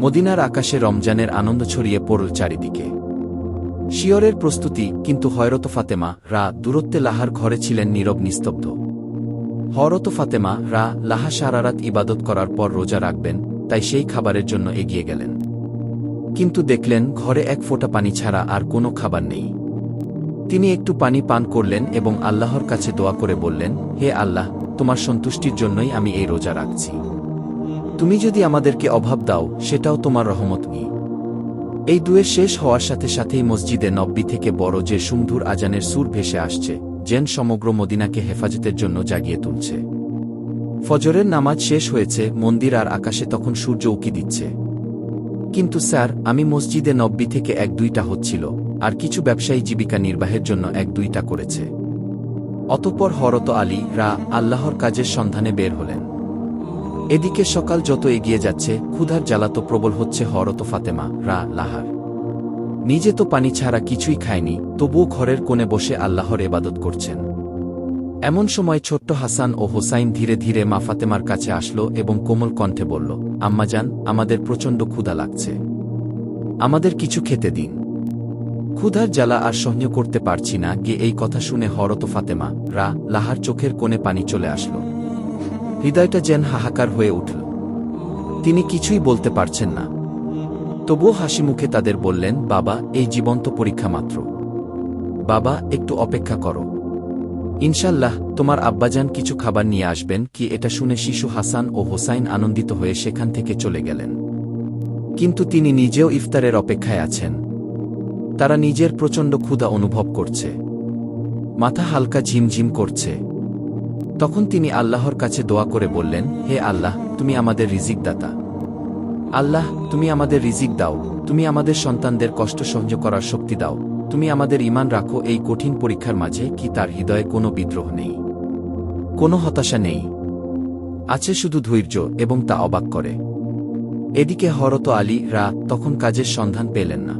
মদিনার আকাশে রমজানের আনন্দ ছড়িয়ে পড়ল চারিদিকে। শিয়রের প্রস্তুতি, কিন্তু হয়রত ফাতেমা, রা দূরত্বে লাহার ঘরে ছিলেন নীরব নিস্তব্ধ। হরত ফাতেমা, রা লাহা সারারাত ইবাদত করার পর রোজা রাখবেন, তাই সেই খাবারের জন্য এগিয়ে গেলেন। কিন্তু দেখলেন, ঘরে এক ফোঁটা পানি ছাড়া আর কোনো খাবার নেই। তিনি একটু পানি পান করলেন এবং আল্লাহর কাছে দোয়া করে বললেন, হে আল্লাহ, তোমার সন্তুষ্টির জন্যই আমি এই রোজা রাখছি। তুমি যদি আমাদেরকে অভাব দাও, সেটাও তোমার রহমত ই এই দুয়ের শেষ হওয়ার সাথে সাথেই মসজিদে নব্বী থেকে বড় যে সুমধুর আজানের সুর ভেসে আসছে, যেন সমগ্র মদিনাকে হেফাজতের জন্য জাগিয়ে তুলছে। ফজরের নামাজ শেষ হয়েছে, মন্দির আর আকাশে তখন সূর্য উকি দিচ্ছে। কিন্তু স্যার, আমি মসজিদে নব্বী থেকে এক দুইটা হচ্ছিল, আর কিছু ব্যবসায়ী জীবিকা নির্বাহের জন্য এক দুইটা করেছে। অতঃপর হরত আলী রা আল্লাহর কাজের সন্ধানে বের হলেন। এদিকে সকাল যত এগিয়ে যাচ্ছে, ক্ষুধার জ্বালা তো প্রবল হচ্ছে হরত ফাতেমা, রা লাহার। নিজে তো পানি ছাড়া কিছুই খায়নি, তবুও ঘরের কোণে বসে আল্লাহর এবাদত করছেন। এমন সময় ছোট্ট হাসান ও হোসাইন ধীরে ধীরে মা ফাতেমার কাছে আসলো এবং কোমল কণ্ঠে বলল আম্মাজান আমাদের প্রচণ্ড ক্ষুধা লাগছে। আমাদের কিছু খেতে দিন। ক্ষুধার জ্বালা আর সহ্য করতে পারছি না, গিয়ে এই কথা শুনে হরত ফাতেমা, রা লাহার চোখের কোণে পানি চলে আসলো। হৃদয়টা যেন হাহাকার হয়ে উঠল। তিনি কিছুই বলতে পারছেন না। তবুও হাসি মুখে তাদের বললেন, বাবা, এই জীবন্ত পরীক্ষা মাত্র। বাবা, একটু অপেক্ষা করো। ইনশাল্লাহ তোমার আব্বাজান কিছু খাবার নিয়ে আসবেন কি এটা শুনে শিশু হাসান ও হোসাইন আনন্দিত হয়ে সেখান থেকে চলে গেলেন। কিন্তু তিনি নিজেও ইফতারের অপেক্ষায় আছেন। তারা নিজের প্রচণ্ড ক্ষুধা অনুভব করছে। মাথা হালকা ঝিমঝিম করছে। তখন তিনি আল্লাহর কাছে দোয়া করে বললেন, হে আল্লাহ, তুমি আমাদের রিজিক দাতা আল্লাহ, তুমি আমাদের রিজিক দাও, তুমি আমাদের সন্তানদের কষ্ট সহ্য করার শক্তি দাও, তুমি আমাদের ইমান রাখো এই কঠিন পরীক্ষার মাঝে কি তার হৃদয়ে কোনো বিদ্রোহ নেই? কোনো হতাশা নেই। আছে শুধু ধৈর্য এবং তা অবাক করে। এদিকে হরত আলী রা তখন কাজের সন্ধান পেলেন না।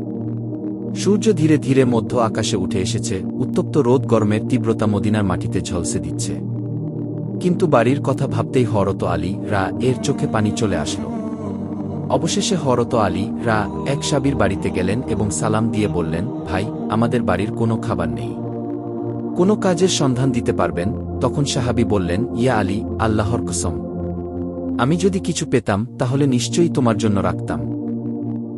সূর্য ধীরে ধীরে মধ্য আকাশে উঠে এসেছে, উত্তপ্ত রোদ গরমের তীব্রতা মদিনার মাটিতে ঝলসে দিচ্ছে। কিন্তু বাড়ির কথা ভাবতেই হরত আলী রা এর চোখে পানি চলে আসলো। অবশেষে হরত আলী রা এক সাবির বাড়িতে গেলেন এবং সালাম দিয়ে বললেন, ভাই, আমাদের বাড়ির কোনো খাবার নেই। কোনো কাজের সন্ধান দিতে পারবেন? তখন সাহাবি বললেন, ইয়া আলী, আল্লাহর কসম। আমি যদি কিছু পেতাম, তাহলে নিশ্চয়ই তোমার জন্য রাখতাম।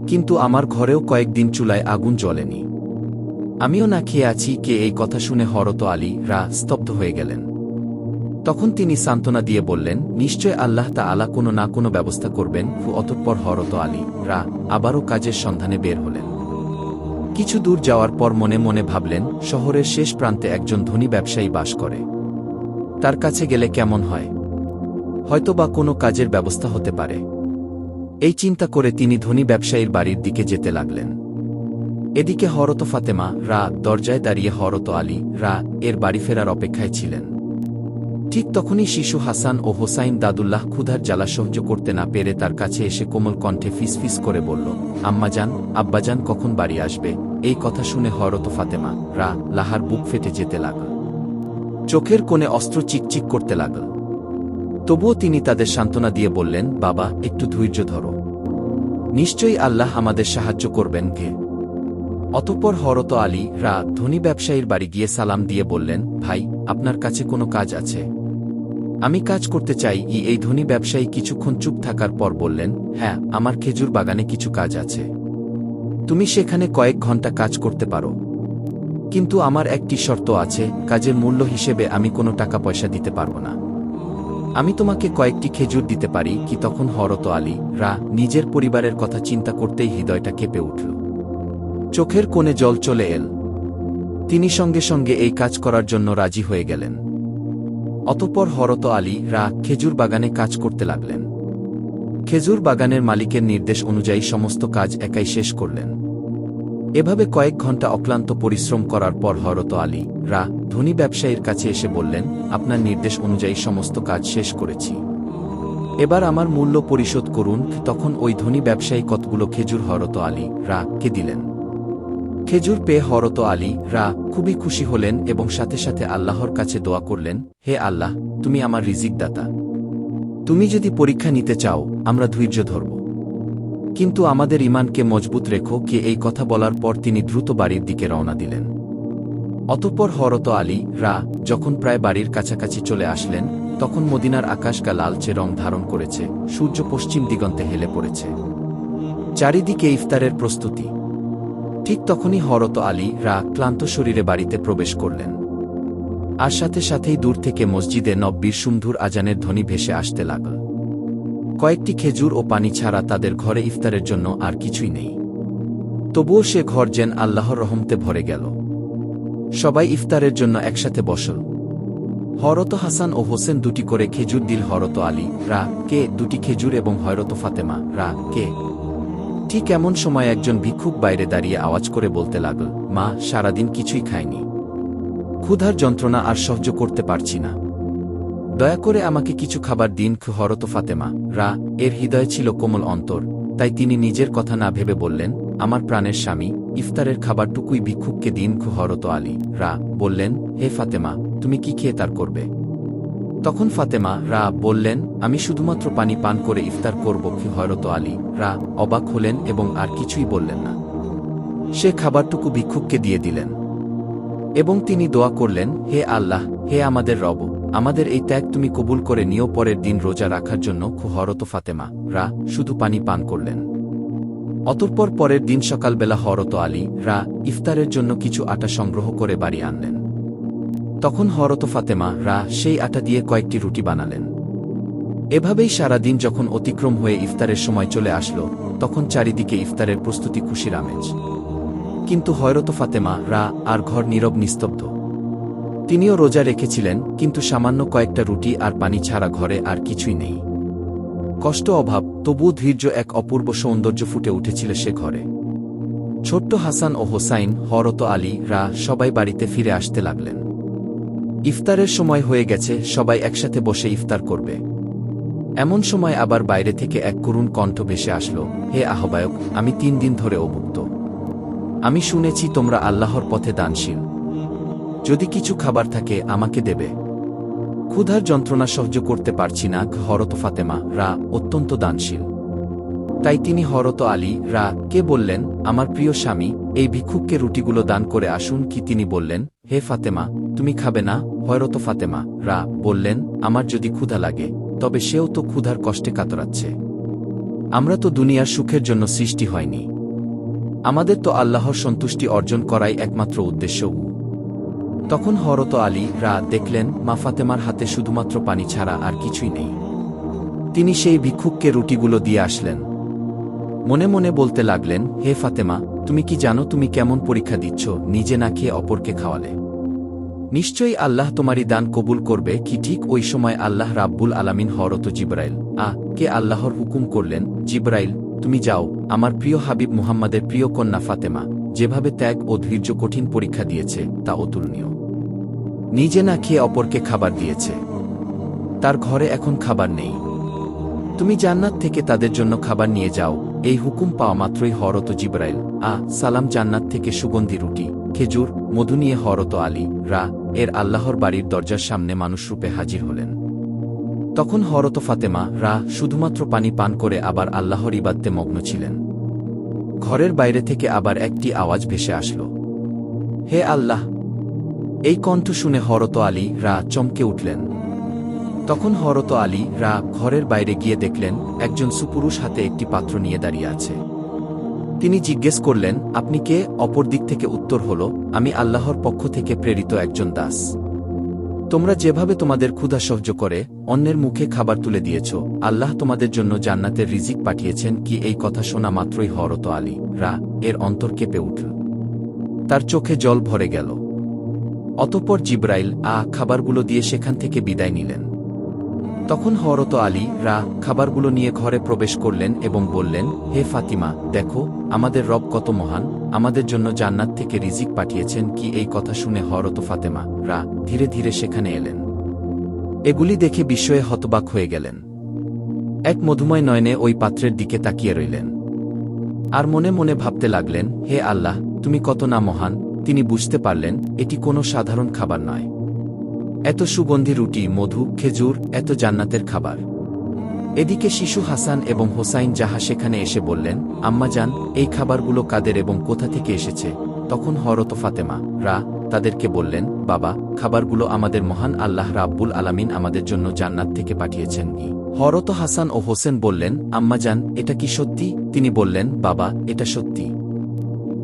কিন্তু আমার ঘরেও কয়েকদিন চুলায় আগুন জ্বলেনি। আমিও না খেয়ে আছি। কে এই কথা শুনে হরত আলী রা স্তব্ধ হয়ে গেলেন। তখন তিনি সান্ত্বনা দিয়ে বললেন, নিশ্চয় আল্লাহ তা আলা কোনো না কোনো ব্যবস্থা করবেন, ফু অতঃপর হরত আলী, রা, আবারও কাজের সন্ধানে বের হলেন। কিছু দূর যাওয়ার পর মনে মনে ভাবলেন, শহরের শেষ প্রান্তে একজন ধনী ব্যবসায়ী বাস করে। তার কাছে গেলে কেমন হয়? হয়তোবা কোনো কাজের ব্যবস্থা হতে পারে। এই চিন্তা করে তিনি ধনী ব্যবসায়ীর বাড়ির দিকে যেতে লাগলেন। এদিকে হরত ফাতেমা, রা, দরজায় দাঁড়িয়ে হরত আলী, রা, এর বাড়ি ফেরার অপেক্ষায় ছিলেন। ঠিক তখনই শিশু হাসান ও হোসাইন দাদুল্লাহ ক্ষুধার জ্বালা সহ্য করতে না পেরে তার কাছে এসে কোমল কণ্ঠে ফিসফিস করে বলল, আম্মাজান, আব্বাজান কখন বাড়ি আসবে? এই কথা শুনে হরত ফাতেমা, রা, লাহার বুক ফেটে যেতে লাগল চোখের কোণে অস্ত্র চিকচিক করতে লাগল তবুও তিনি তাদের সান্ত্বনা দিয়ে বললেন, বাবা, একটু ধৈর্য ধরো। নিশ্চয়ই আল্লাহ আমাদের সাহায্য করবেন কে অতঃপর হরত আলী, রা, ধনী ব্যবসায়ীর বাড়ি গিয়ে সালাম দিয়ে বললেন, ভাই, আপনার কাছে কোনো কাজ আছে? আমি কাজ করতে চাই ই এই ধনী ব্যবসায়ী কিছুক্ষণ চুপ থাকার পর বললেন হ্যাঁ আমার খেজুর বাগানে কিছু কাজ আছে। তুমি সেখানে কয়েক ঘণ্টা কাজ করতে পারো। কিন্তু আমার একটি শর্ত আছে, কাজের মূল্য হিসেবে আমি কোনো টাকা পয়সা দিতে পারব না। আমি তোমাকে কয়েকটি খেজুর দিতে পারি কি তখন হরত আলী, রা, নিজের পরিবারের কথা চিন্তা করতেই হৃদয়টা কেঁপে উঠল। চোখের কোণে জল চলে এল। তিনি সঙ্গে সঙ্গে এই কাজ করার জন্য রাজি হয়ে গেলেন। অতঃপর হরত আলী রা খেজুর বাগানে কাজ করতে লাগলেন। খেজুর বাগানের মালিকের নির্দেশ অনুযায়ী সমস্ত কাজ একাই শেষ করলেন। এভাবে কয়েক ঘণ্টা অক্লান্ত পরিশ্রম করার পর হরত আলী রা ধনী ব্যবসায়ীর কাছে এসে বললেন, আপনার নির্দেশ অনুযায়ী সমস্ত কাজ শেষ করেছি। এবার আমার মূল্য পরিশোধ করুন। তখন ওই ধনী ব্যবসায়ী কতগুলো খেজুর হরত আলী রা কে দিলেন। খেজুর পেয়ে হরত আলী রা খুবই খুশি হলেন এবং সাথে সাথে আল্লাহর কাছে দোয়া করলেন, হে আল্লাহ, তুমি আমার রিজিক দাতা তুমি যদি পরীক্ষা নিতে চাও, আমরা ধৈর্য ধরব। কিন্তু আমাদের ইমানকে মজবুত রেখো কে এই কথা বলার পর তিনি দ্রুত বাড়ির দিকে রওনা দিলেন। অতঃপর হরত আলী, রা, যখন প্রায় বাড়ির কাছাকাছি চলে আসলেন, তখন মদিনার আকাশকা লালচে রং ধারণ করেছে, সূর্য পশ্চিম দিগন্তে হেলে পড়েছে। চারিদিকে ইফতারের প্রস্তুতি। ঠিক তখনই হরত আলী রা ক্লান্ত শরীরে বাড়িতে প্রবেশ করলেন। আর সাথে সাথেই দূর থেকে মসজিদে নব্বীর সুমধুর আজানের ধ্বনি ভেসে আসতে লাগল। কয়েকটি খেজুর ও পানি ছাড়া তাদের ঘরে ইফতারের জন্য আর কিছুই নেই। তবুও সে ঘর যেন আল্লাহর রহমতে ভরে গেল। সবাই ইফতারের জন্য একসাথে বসল। হরত হাসান ও হোসেন দুটি করে খেজুর দিল হরত আলী, রা কে দুটি খেজুর এবং হয়রত ফাতেমা, রা কে ঠিক এমন সময় একজন ভিক্ষুক বাইরে দাঁড়িয়ে আওয়াজ করে বলতে লাগল, মা, সারাদিন কিছুই খায়নি ক্ষুধার যন্ত্রণা আর সহ্য করতে পারছি না। দয়া করে আমাকে কিছু খাবার দিন হরত ফাতেমা। রা, এর হৃদয় ছিল কোমল অন্তর। তাই তিনি নিজের কথা না ভেবে বললেন, আমার প্রাণের স্বামী, ইফতারের খাবারটুকুই ভিক্ষুককে দিন হরত আলী। রা বললেন, হে ফাতেমা, তুমি কি খেয়ে তার করবে? তখন ফাতেমা, রা বললেন, আমি শুধুমাত্র পানি পান করে ইফতার করব কি হরত আলী? রা অবাক হলেন এবং আর কিছুই বললেন না। সে খাবারটুকু ভিক্ষুককে দিয়ে দিলেন। এবং তিনি দোয়া করলেন, হে আল্লাহ, হে আমাদের রব, আমাদের এই ত্যাগ তুমি কবুল করে নিয়েও পরের দিন রোজা রাখার জন্য হরত ফাতেমা। রা শুধু পানি পান করলেন। অতঃপর পরের দিন সকালবেলা হরত আলী, রা ইফতারের জন্য কিছু আটা সংগ্রহ করে বাড়ি আনলেন। তখন হরত ফাতেমা রা সেই আটা দিয়ে কয়েকটি রুটি বানালেন। এভাবেই সারা দিন যখন অতিক্রম হয়ে ইফতারের সময় চলে আসলো, তখন চারিদিকে ইফতারের প্রস্তুতি খুশির আমেজ। কিন্তু হয়রত ফাতেমা রা আর ঘর নীরব নিস্তব্ধ। তিনিও রোজা রেখেছিলেন, কিন্তু সামান্য কয়েকটা রুটি আর পানি ছাড়া ঘরে আর কিছুই নেই। কষ্ট অভাব, তবুও ধৈর্য এক অপূর্ব সৌন্দর্য ফুটে উঠেছিল সে ঘরে। ছোট্ট হাসান ও হোসাইন হরত আলী রা সবাই বাড়িতে ফিরে আসতে লাগলেন। ইফতারের সময় হয়ে গেছে, সবাই একসাথে বসে ইফতার করবে। এমন সময় আবার বাইরে থেকে এক করুণ কণ্ঠ ভেসে আসলো, হে আহ্বায়ক, আমি তিন দিন ধরে অভুক্ত। আমি শুনেছি তোমরা আল্লাহর পথে দানশীল। যদি কিছু খাবার থাকে, আমাকে দেবে। ক্ষুধার যন্ত্রণা সহ্য করতে পারছি না হরত ফাতেমা, রা অত্যন্ত দানশীল। তাই তিনি হরত আলী, রা, কে বললেন, আমার প্রিয় স্বামী এই ভিক্ষুককে রুটিগুলো দান করে আসুন কি তিনি বললেন, হে ফাতেমা, তুমি খাবে না? হয়রত ফাতেমা, রা, বললেন, আমার যদি ক্ষুধা লাগে, তবে সেও তো ক্ষুধার কষ্টে কাতরাচ্ছে। আমরা তো দুনিয়ার সুখের জন্য সৃষ্টি হয়নি। আমাদের তো আল্লাহর সন্তুষ্টি অর্জন করাই একমাত্র উদ্দেশ্য তখন হরত আলী, রা, দেখলেন, মা ফাতেমার হাতে শুধুমাত্র পানি ছাড়া আর কিছুই নেই। তিনি সেই ভিক্ষুককে রুটিগুলো দিয়ে আসলেন। মনে মনে বলতে লাগলেন, হে ফাতেমা তুমি কি জানো তুমি কেমন পরীক্ষা দিচ্ছ, নিজে না খেয়ে অপরকে খাওয়ালে? নিশ্চয়ই আল্লাহ তোমারই দান কবুল করবে, কি ঠিক ওই সময় আল্লাহ রাব্বুল আলামিন হরত জিব্রাইল। আ কে আল্লাহর হুকুম করলেন? জিব্রাইল, তুমি যাও, আমার প্রিয় হাবিব মুহাম্মাদের প্রিয় কন্যা ফাতেমা, যেভাবে ত্যাগ ও ধৈর্য কঠিন পরীক্ষা দিয়েছে, তা অতুলনীয়। নিজে না খেয়ে অপরকে খাবার দিয়েছে। তার ঘরে এখন খাবার নেই। তুমি জান্নাত থেকে তাদের জন্য খাবার নিয়ে যাও। এই হুকুম পাওয়া মাত্রই হরত জিব্রাইল। আ সালাম জান্নাত থেকে সুগন্ধি রুটি, খেজুর, মধু নিয়ে হরত আলী। রা, এর আল্লাহর বাড়ির দরজার সামনে মানুষরূপে হাজির হলেন। তখন হরত ফাতেমা, রা, শুধুমাত্র পানি পান করে আবার আল্লাহর ইবাদ্যে মগ্ন ছিলেন। ঘরের বাইরে থেকে আবার একটি আওয়াজ ভেসে আসল। হে আল্লাহ! এই কণ্ঠ শুনে হরত আলী, রা, চমকে উঠলেন। তখন হরত আলী রা ঘরের বাইরে গিয়ে দেখলেন, একজন সুপুরুষ হাতে একটি পাত্র নিয়ে দাঁড়িয়ে আছে। তিনি জিজ্ঞেস করলেন, আপনি কে? অপর দিক থেকে উত্তর হল, আমি আল্লাহর পক্ষ থেকে প্রেরিত একজন দাস। তোমরা যেভাবে তোমাদের ক্ষুধা সহ্য করে, অন্যের মুখে খাবার তুলে দিয়েছ, আল্লাহ তোমাদের জন্য জান্নাতের রিজিক পাঠিয়েছেন কি এই কথা শোনা মাত্রই হরত আলী রা এর অন্তর কেঁপে উঠল। তার চোখে জল ভরে গেল। অতপর জিব্রাইল আ খাবারগুলো দিয়ে সেখান থেকে বিদায় নিলেন। তখন হরত আলী রা খাবারগুলো নিয়ে ঘরে প্রবেশ করলেন এবং বললেন, হে ফাতিমা, দেখো, আমাদের রব কত মহান, আমাদের জন্য জান্নাত থেকে রিজিক পাঠিয়েছেন কি এই কথা শুনে হরত ফাতেমা রা ধীরে ধীরে সেখানে এলেন। এগুলি দেখে বিস্ময়ে হতবাক হয়ে গেলেন। এক মধুময় নয়নে ওই পাত্রের দিকে তাকিয়ে রইলেন। আর মনে মনে ভাবতে লাগলেন, হে আল্লাহ, তুমি কত না মহান, তিনি বুঝতে পারলেন, এটি কোনো সাধারণ খাবার নয়। এত সুগন্ধি রুটি, মধু, খেজুর, এত জান্নাতের খাবার। এদিকে শিশু হাসান এবং হোসাইন যাহা সেখানে এসে বললেন, আম্মা যান, এই খাবারগুলো কাদের এবং কোথা থেকে এসেছে? তখন হরত ফাতেমা, রা, তাদেরকে বললেন, বাবা, খাবারগুলো আমাদের মহান আল্লাহ রাব্বুল আলামিন আমাদের জন্য জান্নাত থেকে পাঠিয়েছেন। হরত হাসান ও হোসেন বললেন, আম্মা যান, এটা কি সত্যি? তিনি বললেন, বাবা, এটা সত্যি।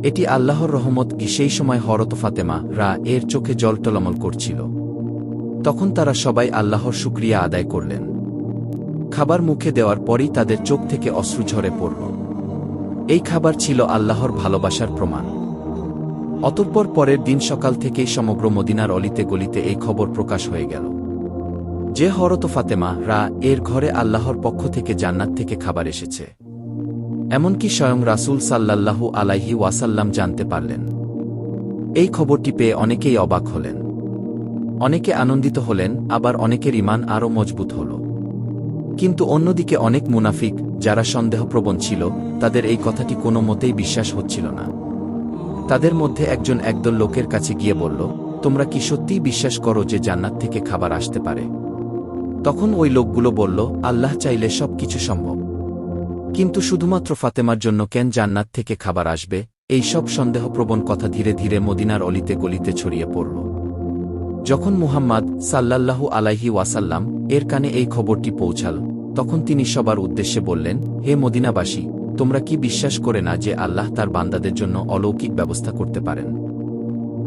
এটি আল্লাহর রহমত কি? সেই সময় হরত ফাতেমা, রা, এর চোখে জল টলমল করছিল। তখন তারা সবাই আল্লাহর শুক্রিয়া আদায় করলেন। খাবার মুখে দেওয়ার পরই তাদের চোখ থেকে অশ্রু ঝরে পড়ল। এই খাবার ছিল আল্লাহর ভালোবাসার প্রমাণ। অতঃপর পরের দিন সকাল থেকেই সমগ্র মদিনার অলিতে গলিতে এই খবর প্রকাশ হয়ে গেল। যে হরত ফাতেমা রা এর ঘরে আল্লাহর পক্ষ থেকে জান্নাত থেকে খাবার এসেছে। এমনকি স্বয়ং রাসূল সাল্লাল্লাহু আলাইহি ওয়াসাল্লাম জানতে পারলেন। এই খবরটি পেয়ে অনেকেই অবাক হলেন। অনেকে আনন্দিত হলেন, আবার অনেকের ইমান আরও মজবুত হল। কিন্তু অন্যদিকে অনেক মুনাফিক, যারা সন্দেহপ্রবণ ছিল, তাদের এই কথাটি কোনো মতেই বিশ্বাস হচ্ছিল না। তাদের মধ্যে একজন একদল লোকের কাছে গিয়ে বলল, তোমরা কি সত্যিই বিশ্বাস করো যে জান্নাত থেকে খাবার আসতে পারে? তখন ওই লোকগুলো বলল, আল্লাহ চাইলে সব কিছু সম্ভব। কিন্তু শুধুমাত্র ফাতেমার জন্য কেন জান্নাত থেকে খাবার আসবে? এই সব সন্দেহপ্রবণ কথা ধীরে ধীরে মদিনার অলিতে গলিতে ছড়িয়ে পড়ল। যখন মুহাম্মদ সাল্লাল্লাহু আলাইহি ওয়াসাল্লাম এর কানে এই খবরটি পৌঁছাল, তখন তিনি সবার উদ্দেশ্যে বললেন, হে মদিনাবাসী, তোমরা কি বিশ্বাস করে না যে আল্লাহ তার বান্দাদের জন্য অলৌকিক ব্যবস্থা করতে পারেন?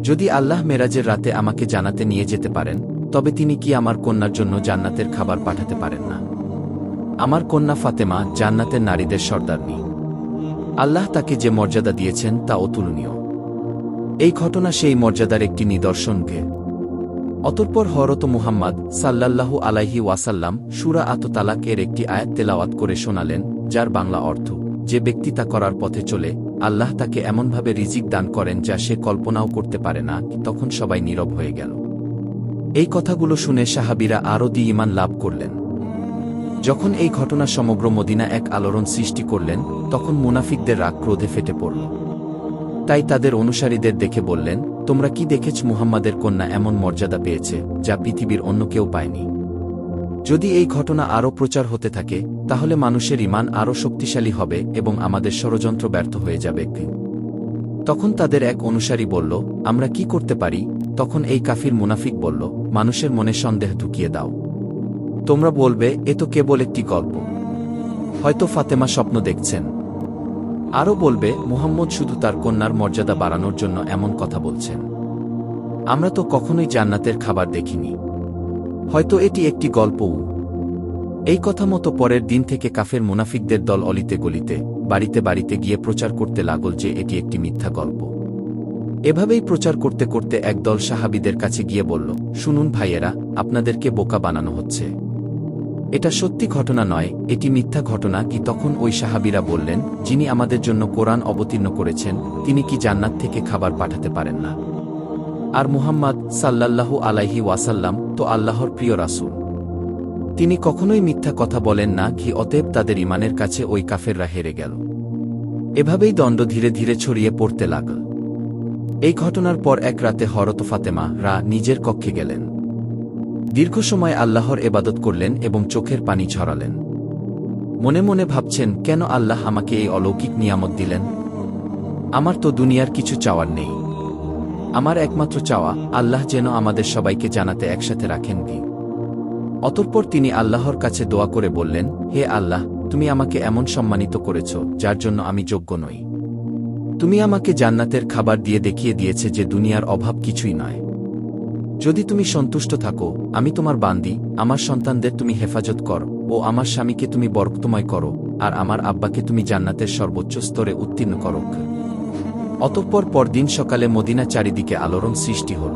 যদি আল্লাহ মেরাজের রাতে আমাকে জানাতে নিয়ে যেতে পারেন, তবে তিনি কি আমার কন্যার জন্য জান্নাতের খাবার পাঠাতে পারেন না? আমার কন্যা ফাতেমা জান্নাতের নারীদের সর্দারনি আল্লাহ তাকে যে মর্যাদা দিয়েছেন তা অতুলনীয়। এই ঘটনা সেই মর্যাদার একটি নিদর্শনকে অতঃপর হরত মুহাম্মদ সাল্লাল্লাহু আলাইহি ওয়াসাল্লাম সুরা আত তালাক এর একটি আয়াত তেলাওয়াত করে শোনালেন, যার বাংলা অর্থ, যে ব্যক্তি তা করার পথে চলে, আল্লাহ তাকে এমনভাবে রিজিক দান করেন যা সে কল্পনাও করতে পারে না তখন সবাই নীরব হয়ে গেল। এই কথাগুলো শুনে সাহাবিরা আরও দি ইমান লাভ করলেন। যখন এই ঘটনা সমগ্র মদিনা এক আলোড়ন সৃষ্টি করলেন, তখন মুনাফিকদের রাগ ক্রোধে ফেটে পড়ল। তাই তাদের অনুসারীদের দেখে বললেন তোমরা কি দেখেছ মুহাম্মাদের কন্যা এমন মর্যাদা পেয়েছে, যা পৃথিবীর অন্য কেউ পায়নি? যদি এই ঘটনা আরও প্রচার হতে থাকে, তাহলে মানুষের ইমান আরও শক্তিশালী হবে এবং আমাদের ষড়যন্ত্র ব্যর্থ হয়ে যাবে। তখন তাদের এক অনুসারী বলল, আমরা কি করতে পারি? তখন এই কাফির মুনাফিক বলল, মানুষের মনে সন্দেহ ঢুকিয়ে দাও। তোমরা বলবে, এ তো কেবল একটি গল্প। হয়তো ফাতেমা স্বপ্ন দেখছেন। আরও বলবে, মুহাম্মদ শুধু তার কন্যার মর্যাদা বাড়ানোর জন্য এমন কথা বলছেন। আমরা তো কখনোই জান্নাতের খাবার দেখিনি। হয়তো এটি একটি গল্পও। এই কথা মতো পরের দিন থেকে কাফের মুনাফিকদের দল অলিতে গলিতে, বাড়িতে বাড়িতে গিয়ে প্রচার করতে লাগল যে এটি একটি মিথ্যা গল্প। এভাবেই প্রচার করতে করতে একদল সাহাবিদের কাছে গিয়ে বলল, শুনুন ভাইয়েরা, আপনাদেরকে বোকা বানানো হচ্ছে। এটা সত্যি ঘটনা নয়, এটি মিথ্যা ঘটনা কি তখন ওই সাহাবিরা বললেন, যিনি আমাদের জন্য কোরআন অবতীর্ণ করেছেন, তিনি কি জান্নাত থেকে খাবার পাঠাতে পারেন না? আর মুহাম্মদ সাল্লাল্লাহু আলাইহি ওয়াসাল্লাম তো আল্লাহর প্রিয় রাসুল। তিনি কখনোই মিথ্যা কথা বলেন না কি অতএব তাদের ইমানের কাছে ওই কাফেররা হেরে গেল। এভাবেই দণ্ড ধীরে ধীরে ছড়িয়ে পড়তে লাগল। এই ঘটনার পর এক রাতে হরত ফাতেমা রা নিজের কক্ষে গেলেন। দীর্ঘ সময় আল্লাহর এবাদত করলেন এবং চোখের পানি ঝরালেন। মনে মনে ভাবছেন, কেন আল্লাহ আমাকে এই অলৌকিক নিয়ামত দিলেন? আমার তো দুনিয়ার কিছু চাওয়ার নেই। আমার একমাত্র চাওয়া, আল্লাহ যেন আমাদের সবাইকে জানাতে একসাথে রাখেন দি অতঃপর তিনি আল্লাহর কাছে দোয়া করে বললেন, হে আল্লাহ, তুমি আমাকে এমন সম্মানিত করেছ, যার জন্য আমি যোগ্য নই। তুমি আমাকে জান্নাতের খাবার দিয়ে দেখিয়ে দিয়েছে যে দুনিয়ার অভাব কিছুই নয়। যদি তুমি সন্তুষ্ট থাকো, আমি তোমার বান্দি, আমার সন্তানদের তুমি হেফাজত কর, ও আমার স্বামীকে তুমি বরক্তময় করো, আর আমার আব্বাকে তুমি জান্নাতের সর্বোচ্চ স্তরে উত্তীর্ণ করো। অতঃপর পরদিন সকালে মদিনা চারিদিকে আলোড়ন সৃষ্টি হল।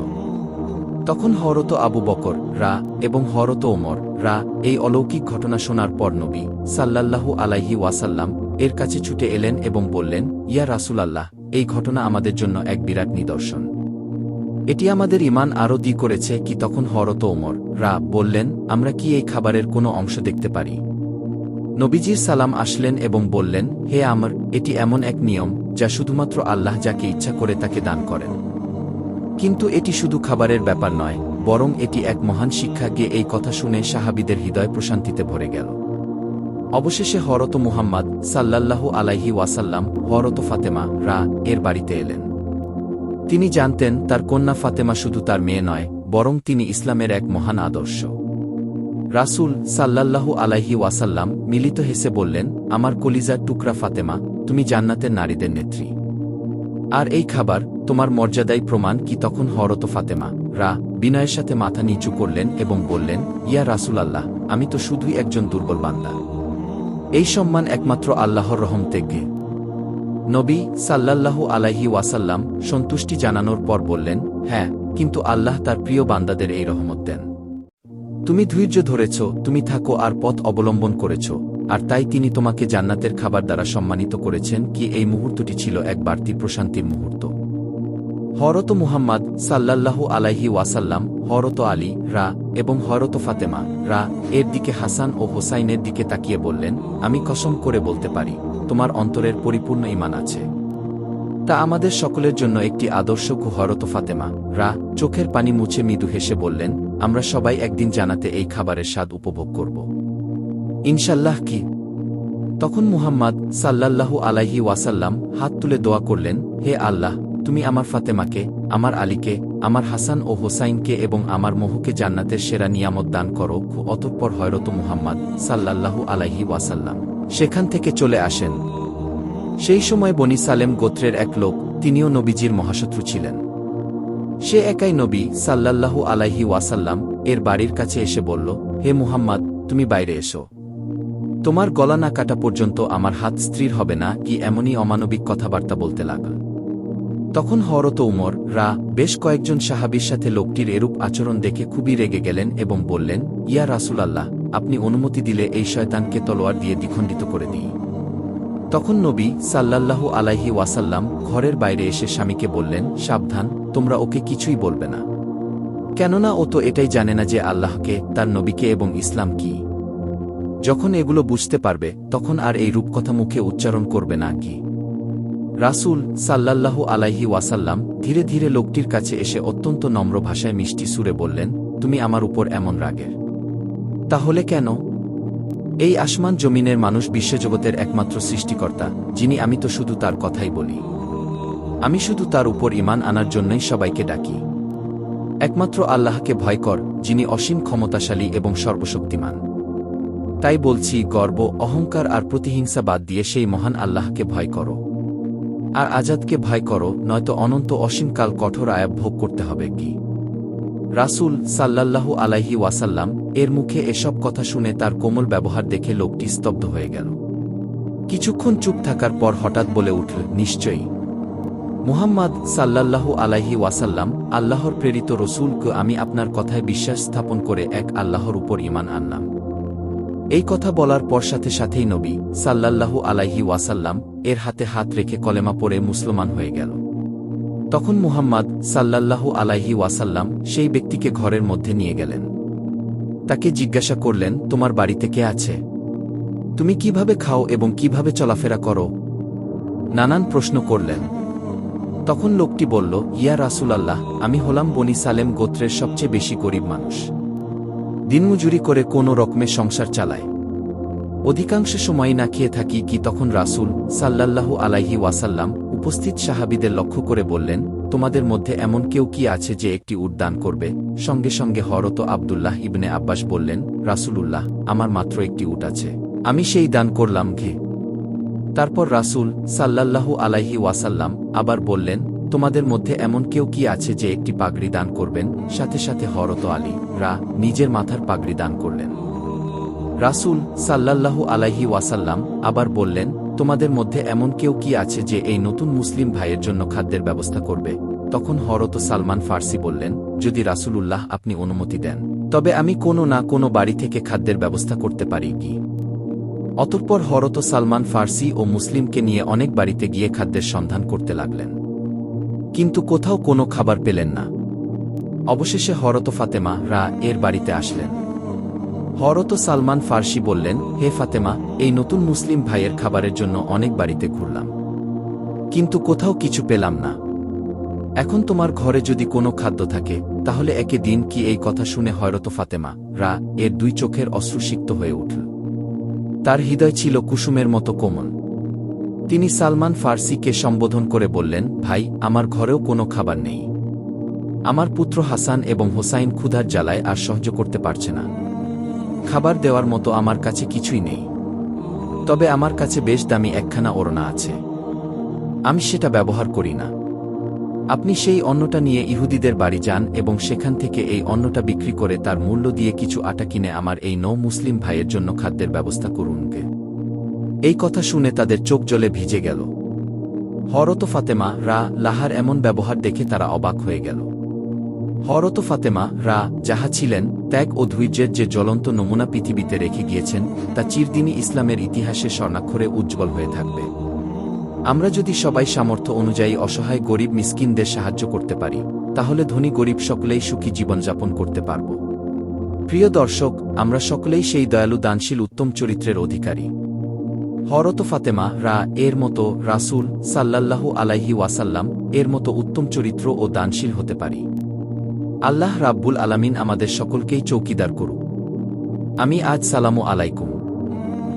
তখন হরত আবু বকর, রা, এবং হরত ওমর, রা, এই অলৌকিক ঘটনা শোনার পর নবী সাল্লাল্লাহু আলাইহি ওয়াসাল্লাম এর কাছে ছুটে এলেন এবং বললেন, ইয়া রাসুলাল্লাহ, এই ঘটনা আমাদের জন্য এক বিরাট নিদর্শন। এটি আমাদের ইমান আরও দি করেছে কি তখন হরত ওমর। রা বললেন, আমরা কি এই খাবারের কোনো অংশ দেখতে পারি? নবীজির সালাম আসলেন এবং বললেন, হে আমর, এটি এমন এক নিয়ম যা শুধুমাত্র আল্লাহ যাকে ইচ্ছা করে তাকে দান করেন। কিন্তু এটি শুধু খাবারের ব্যাপার নয়, বরং এটি এক মহান শিক্ষা গিয়ে এই কথা শুনে সাহাবিদের হৃদয় প্রশান্তিতে ভরে গেল। অবশেষে হরত মুহাম্মদ সাল্লাল্লাহু আলাইহি ওয়াসাল্লাম হরত ফাতেমা, রা, এর বাড়িতে এলেন। তিনি জানতেন তার কন্যা ফাতেমা শুধু তার মেয়ে নয়, বরং তিনি ইসলামের এক মহান আদর্শ। রাসূল সাল্লাল্লাহু আলাইহি ওয়াসাল্লাম মিলিত হেসে বললেন, আমার কলিজার টুকরা ফাতেমা, তুমি জান্নাতের নারীদের নেত্রী। আর এই খাবার, তোমার মর্যাদাই প্রমাণ কি তখন হরত ফাতেমা? রা বিনয়ের সাথে মাথা নিচু করলেন এবং বললেন, ইয়া রাসূল আল্লাহ আমি তো শুধুই একজন দুর্বল বান্দা। এই সম্মান একমাত্র আল্লাহর রহম থেকে নবী সাল্লাল্লাহু আলাহি ওয়াসাল্লাম সন্তুষ্টি জানানোর পর বললেন হ্যাঁ কিন্তু আল্লাহ তার প্রিয় বান্দাদের এই রহমত দেন। তুমি ধৈর্য ধরেছ, তুমি থাকো আর পথ অবলম্বন করেছ, আর তাই তিনি তোমাকে জান্নাতের খাবার দ্বারা সম্মানিত করেছেন কি এই মুহূর্তটি ছিল এক বাড়তি প্রশান্তির মুহূর্ত। হরত মুহাম্মদ সাল্লাল্লাহু আলাইহি ওয়াসাল্লাম, হরত আলী, রা, এবং হরত ফাতেমা, রা, এর দিকে হাসান ও হোসাইনের দিকে তাকিয়ে বললেন, আমি কসম করে বলতে পারি, তোমার অন্তরের পরিপূর্ণ ইমান আছে। তা আমাদের সকলের জন্য একটি আদর্শ হরত ফাতেমা, রা, চোখের পানি মুছে মৃদু হেসে বললেন, আমরা সবাই একদিন জানাতে এই খাবারের স্বাদ উপভোগ করব। ইনশাল্লাহ কি? তখন মুহাম্মদ সাল্লাল্লাহু আলাইহি ওয়াসাল্লাম হাত তুলে দোয়া করলেন, হে আল্লাহ তুমি আমার ফাতেমাকে, আমার আলীকে, আমার হাসান ও হোসাইনকে এবং আমার মোহকে জান্নাতের সেরা নিয়ামত দান করো অতঃপর হয়রত মুহাম্মদ সাল্লাল্লাহু আলাইহি ওয়াসাল্লাম। সেখান থেকে চলে আসেন। সেই সময় বনি সালেম গোত্রের এক লোক, তিনিও নবীজির মহাশত্রু ছিলেন। সে একাই নবী সাল্লাল্লাহু আলাইহি ওয়াসাল্লাম এর বাড়ির কাছে এসে বলল, হে মুহাম্মদ, তুমি বাইরে এসো। তোমার গলা না কাটা পর্যন্ত আমার হাত স্ত্রীর হবে না, কি এমনই অমানবিক কথাবার্তা বলতে লাগল। তখন হরত উমর, রা, বেশ কয়েকজন সাহাবির সাথে লোকটির এরূপ আচরণ দেখে খুবই রেগে গেলেন এবং বললেন, ইয়া রাসূলাল্লাহ, আপনি অনুমতি দিলে এই শয়তানকে তলোয়ার দিয়ে দ্বিখণ্ডিত করে দিই। তখন নবী সাল্লাল্লাহু আলাইহি ওয়াসাল্লাম ঘরের বাইরে এসে স্বামীকে বললেন, সাবধান, তোমরা ওকে কিছুই বলবে না। কেননা ও তো এটাই জানে না যে আল্লাহকে, তার নবীকে এবং ইসলাম কি। যখন এগুলো বুঝতে পারবে, তখন আর এই রূপকথা মুখে উচ্চারণ করবে না কি। রাসূল সাল্লাল্লাহু আলাইহি ওয়াসাল্লাম ধীরে ধীরে লোকটির কাছে এসে অত্যন্ত নম্র ভাষায় মিষ্টি সুরে বললেন, তুমি আমার উপর এমন রাগের। তাহলে কেন? এই আসমান জমিনের মানুষ বিশ্বজগতের একমাত্র সৃষ্টিকর্তা, যিনি আমি তো শুধু তার কথাই বলি। আমি শুধু তার উপর ইমান আনার জন্যই সবাইকে ডাকি। একমাত্র আল্লাহকে ভয় কর, যিনি অসীম ক্ষমতাশালী এবং সর্বশক্তিমান। তাই বলছি, গর্ব, অহংকার আর প্রতিহিংসা বাদ দিয়ে সেই মহান আল্লাহকে ভয় করো। আর আজাদকে ভয় করো, নয়তো অনন্ত অসীমকাল কঠোর আয়াব ভোগ করতে হবে কি? রাসূল সাল্লাল্লাহু আলাইহি ওয়াসাল্লাম এর মুখে এসব কথা শুনে তার কোমল ব্যবহার দেখে লোকটি স্তব্ধ হয়ে গেল। কিছুক্ষণ চুপ থাকার পর হঠাৎ বলে উঠল, নিশ্চয়ই। মুহাম্মদ সাল্লাল্লাহু আলাইহি ওয়াসাল্লাম, আল্লাহর প্রেরিত রসুলকে আমি আপনার কথায় বিশ্বাস স্থাপন করে এক আল্লাহর উপর ইমান আনলাম। এই কথা বলার পর সাথে সাথেই নবী সাল্লাল্লাহু আলাইহি ওয়াসাল্লাম এর হাতে হাত রেখে কলেমা পড়ে মুসলমান হয়ে গেল। তখন মুহাম্মদ সাল্লাল্লাহু আলাইহি ওয়াসাল্লাম সেই ব্যক্তিকে ঘরের মধ্যে নিয়ে গেলেন। তাকে জিজ্ঞাসা করলেন, তোমার বাড়িতে কে আছে? তুমি কীভাবে খাও এবং কীভাবে চলাফেরা করো? নানান প্রশ্ন করলেন। তখন লোকটি বলল, ইয়া রাসূলাল্লাহ, আমি হলাম বনি সালেম গোত্রের সবচেয়ে বেশি গরিব মানুষ। দিনমজুরি করে কোনো রকমে সংসার চালায় অধিকাংশ সময় না খেয়ে থাকি কি তখন রাসূল সাল্লাল্লাহু আলাইহি ওয়াসাল্লাম উপস্থিত সাহাবিদের লক্ষ্য করে বললেন, তোমাদের মধ্যে এমন কেউ কি আছে যে একটি উদ্যান করবে? সঙ্গে সঙ্গে হরত আবদুল্লাহ ইবনে আব্বাস বললেন, রাসূলুল্লাহ, আমার মাত্র একটি উট আছে। আমি সেই দান করলাম ঘে। তারপর রাসূল সাল্লাল্লাহু আলাইহি ওয়াসাল্লাম আবার বললেন, তোমাদের মধ্যে এমন কেউ কি আছে যে একটি পাগড়ি দান করবেন? সাথে সাথে হরত আলী রা নিজের মাথার পাগড়ি দান করলেন। রাসূল সাল্লাল্লাহু আলাইহি ওয়াসাল্লাম আবার বললেন, তোমাদের মধ্যে এমন কেউ কি আছে যে এই নতুন মুসলিম ভাইয়ের জন্য খাদ্যের ব্যবস্থা করবে? তখন হরত সালমান ফার্সি বললেন, যদি রাসূলুল্লাহ আপনি অনুমতি দেন, তবে আমি কোনো না কোনো বাড়ি থেকে খাদ্যের ব্যবস্থা করতে পারি কি? অতঃপর হরত সালমান ফার্সি ও মুসলিমকে নিয়ে অনেক বাড়িতে গিয়ে খাদ্যের সন্ধান করতে লাগলেন। কিন্তু কোথাও কোনো খাবার পেলেন না। অবশেষে হরত ফাতেমা রা এর বাড়িতে আসলেন। হরত সালমান ফার্সি বললেন, হে ফাতেমা, এই নতুন মুসলিম ভাইয়ের খাবারের জন্য অনেক বাড়িতে ঘুরলাম। কিন্তু কোথাও কিছু পেলাম না। এখন তোমার ঘরে যদি কোনো খাদ্য থাকে, তাহলে একে দিন কি এই কথা শুনে হয়রত ফাতেমা, রা, এর দুই চোখের অশ্রুসিক্ত হয়ে উঠল। তার হৃদয় ছিল কুসুমের মতো কোমল। তিনি সালমান ফার্সিকে সম্বোধন করে বললেন, ভাই, আমার ঘরেও কোনো খাবার নেই। আমার পুত্র হাসান এবং হোসাইন ক্ষুধার জ্বালায় আর সহ্য করতে পারছে না। খাবার দেওয়ার মতো আমার কাছে কিছুই নেই। তবে আমার কাছে বেশ দামি একখানা ওড়না আছে। আমি সেটা ব্যবহার করি না। আপনি সেই অন্নটা নিয়ে ইহুদিদের বাড়ি যান এবং সেখান থেকে এই অন্নটা বিক্রি করে তার মূল্য দিয়ে কিছু আটা কিনে আমার এই নৌ মুসলিম ভাইয়ের জন্য খাদ্যের ব্যবস্থা করুনকে এই কথা শুনে তাদের চোখ জলে ভিজে গেল। হরত ফাতেমা রা লাহার এমন ব্যবহার দেখে তারা অবাক হয়ে গেল। হরত ফাতেমা, রা যাহা ছিলেন, ত্যাগ ও ধৈর্যের যে জ্বলন্ত নমুনা পৃথিবীতে রেখে গিয়েছেন, তা চিরদিনই ইসলামের ইতিহাসে স্বর্ণাক্ষরে উজ্জ্বল হয়ে থাকবে। আমরা যদি সবাই সামর্থ্য অনুযায়ী অসহায় গরিব মিসকিনদের সাহায্য করতে পারি, তাহলে ধনী গরিব সকলেই সুখী জীবনযাপন করতে পারব। প্রিয় দর্শক, আমরা সকলেই সেই দয়ালু দানশীল উত্তম চরিত্রের অধিকারী। হরত ফাতেমা, রা এর মতো রাসূল সাল্লাল্লাহু আলাইহি ওয়াসাল্লাম, এর মতো উত্তম চরিত্র ও দানশীল হতে পারি। আল্লাহ রাব্বুল আলামিন আমাদের সকলকেই চৌকিদার করুক। আমি আজ সালামু আলাইকুম।